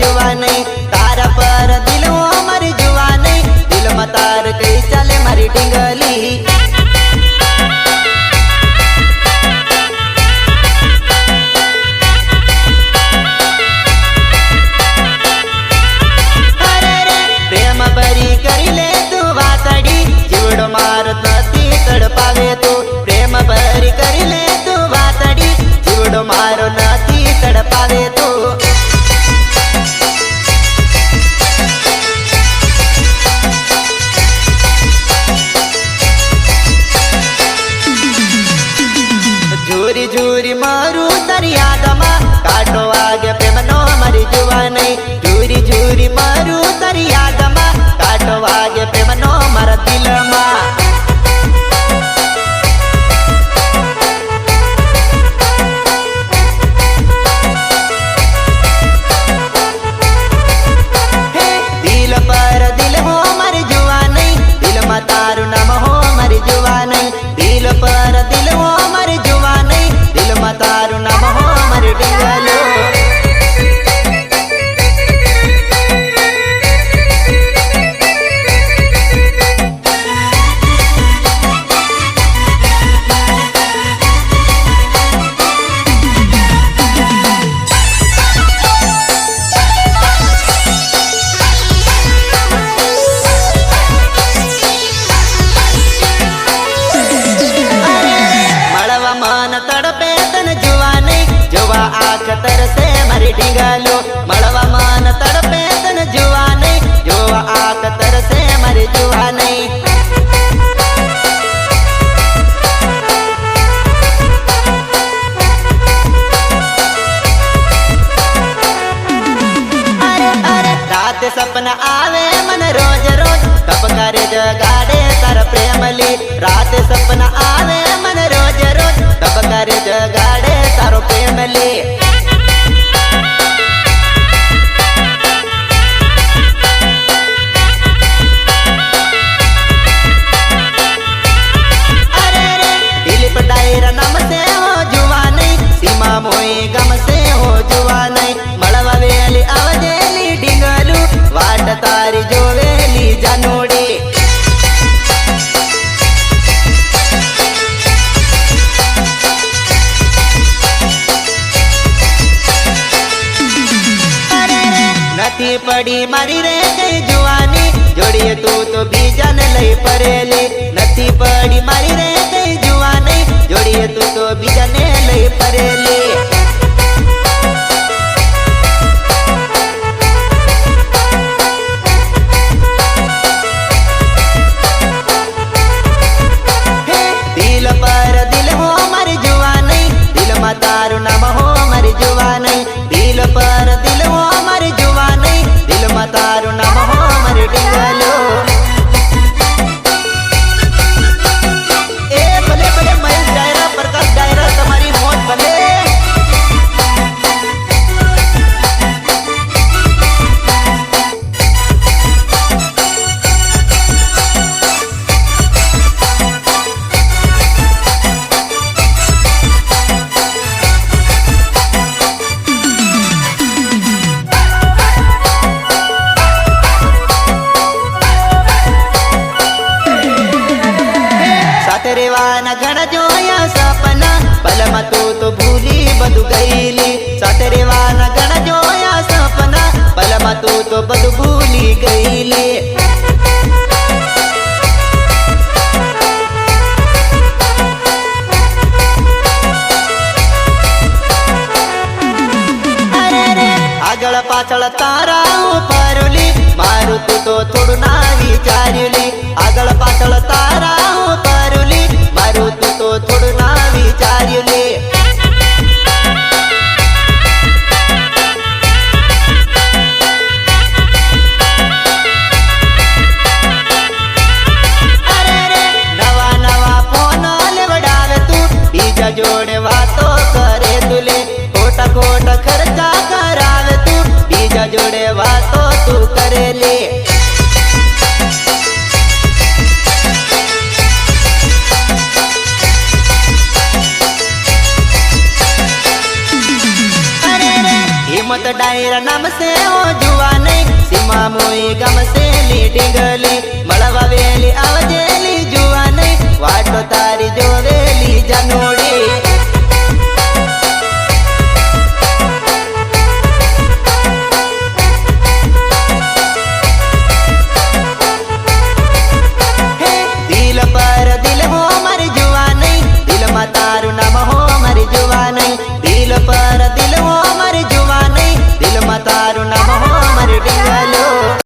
જુવાનૈયા regalo. નથી પડી મારી રે કઈ જોવાની. જોડીએ તું તો બીજાને લઈ પડેલી નથી પડી મારી રે દેવાના ઘણા જોયા સપના. પલમાં તું તો ભૂલી બધું ગયેલી. સાથે રેવાના ઘણા જોયા સપના. પલમાં તું તો બધું ભૂલી ગયેલી. પાછળ તારા ઉપારુલી મારું તું તો થોડું ના વિચાર્યું આગળ પાછળ તારા વિચાર્યું ને જોડે વાતો કરે તુલે. ખોટા ખોટા ખર્ચા કરાવે તું. બીજા જોડે વાતો કિંમત ડાયરા નામશે ઓ જુવાને. સીમા મોઈ સે લીટી ગલી મળવા વેલી આવજેલી જુવાને. વાટો તારી જોવેલી જનોડી.